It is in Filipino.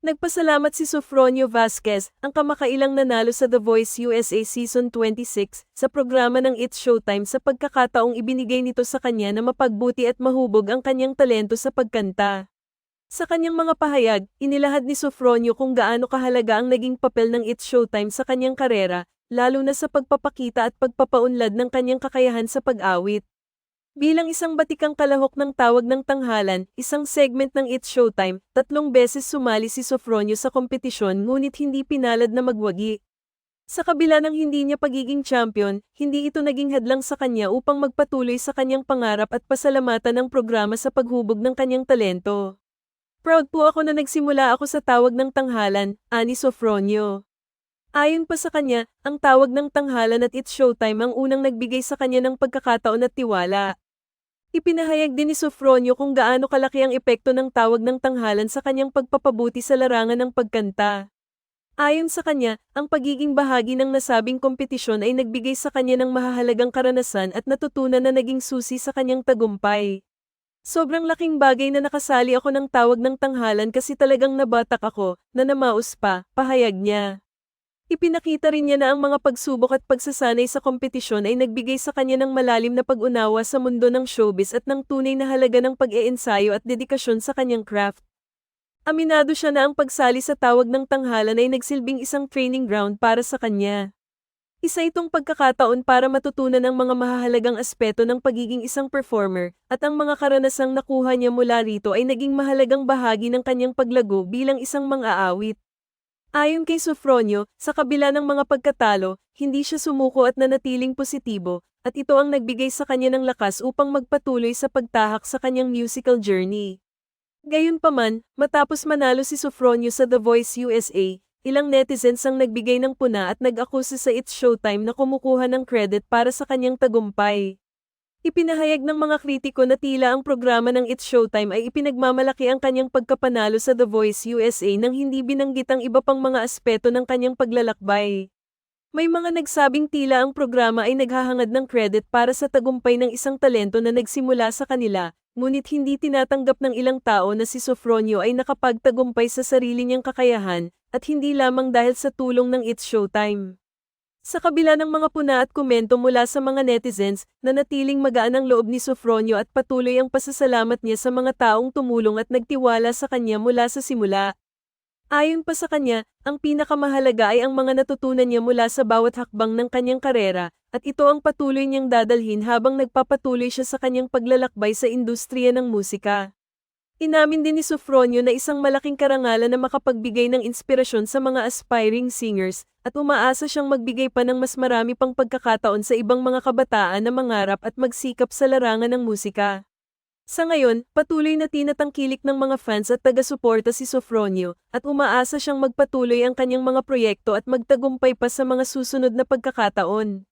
Nagpasalamat si Sofronio Vasquez, ang kamakailang nanalo sa The Voice USA Season 26, sa programa ng It's Showtime sa pagkakataong ibinigay nito sa kanya na mapagbuti at mahubog ang kanyang talento sa pagkanta. Sa kanyang mga pahayag, inilahad ni Sofronio kung gaano kahalaga ang naging papel ng It's Showtime sa kanyang karera, lalo na sa pagpapakita at pagpapaunlad ng kanyang kakayahan sa pag-awit. Bilang isang batikang kalahok ng tawag ng tanghalan, isang segment ng It's Showtime, tatlong beses sumali si Sofronio sa kompetisyon ngunit hindi pinalad na magwagi. Sa kabila ng hindi niya pagiging champion, hindi ito naging hadlang sa kanya upang magpatuloy sa kanyang pangarap at pasalamatan ng programa sa paghubog ng kanyang talento. Proud po ako na nagsimula ako sa tawag ng tanghalan, ani Sofronio. Ayon pa sa kanya, ang tawag ng tanghalan at It's Showtime ang unang nagbigay sa kanya ng pagkakataon at tiwala. Ipinahayag din ni Sofronio kung gaano kalaki ang epekto ng tawag ng tanghalan sa kanyang pagpapabuti sa larangan ng pagkanta. Ayon sa kanya, ang pagiging bahagi ng nasabing kompetisyon ay nagbigay sa kanya ng mahahalagang karanasan at natutunan na naging susi sa kanyang tagumpay. Sobrang laking bagay na nakasali ako ng tawag ng tanghalan kasi talagang nabatak ako, na namaus pa, pahayag niya. Ipinakita rin niya na ang mga pagsubok at pagsasanay sa kompetisyon ay nagbigay sa kanya ng malalim na pag-unawa sa mundo ng showbiz at ng tunay na halaga ng pag-eensayo at dedikasyon sa kanyang craft. Aminado siya na ang pagsali sa tawag ng tanghalan ay nagsilbing isang training ground para sa kanya. Isa itong pagkakataon para matutunan ang mga mahahalagang aspeto ng pagiging isang performer, at ang mga karanasang nakuha niya mula rito ay naging mahalagang bahagi ng kanyang paglago bilang isang mang-aawit. Ayon kay Sofronio, sa kabila ng mga pagkatalo, hindi siya sumuko at nanatiling positibo, at ito ang nagbigay sa kanya ng lakas upang magpatuloy sa pagtahak sa kanyang musical journey. Gayunpaman, matapos manalo si Sofronio sa The Voice USA, ilang netizens ang nagbigay ng puna at nag-akusa sa It's Showtime na kumukuha ng credit para sa kanyang tagumpay. Ipinahayag ng mga kritiko na tila ang programa ng It's Showtime ay ipinagmamalaki ang kanyang pagkapanalo sa The Voice USA nang hindi binanggit ang iba pang mga aspeto ng kanyang paglalakbay. May mga nagsabing tila ang programa ay naghahangad ng credit para sa tagumpay ng isang talento na nagsimula sa kanila, ngunit hindi tinatanggap ng ilang tao na si Sofronio ay nakapagtagumpay sa sarili niyang kakayahan, at hindi lamang dahil sa tulong ng It's Showtime. Sa kabila ng mga puna at komento mula sa mga netizens, nanatiling magaan ang loob ni Sofronio at patuloy ang pasasalamat niya sa mga taong tumulong at nagtiwala sa kanya mula sa simula. Ayon pa sa kanya, ang pinakamahalaga ay ang mga natutunan niya mula sa bawat hakbang ng kanyang karera, at ito ang patuloy niyang dadalhin habang nagpapatuloy siya sa kanyang paglalakbay sa industriya ng musika. Inamin din ni Sofronio na isang malaking karangalan na makapagbigay ng inspirasyon sa mga aspiring singers, at umaasa siyang magbigay pa ng mas marami pang pagkakataon sa ibang mga kabataan na mangarap at magsikap sa larangan ng musika. Sa ngayon, patuloy na tinatangkilik ng mga fans at taga-suporta si Sofronio, at umaasa siyang magpatuloy ang kanyang mga proyekto at magtagumpay pa sa mga susunod na pagkakataon.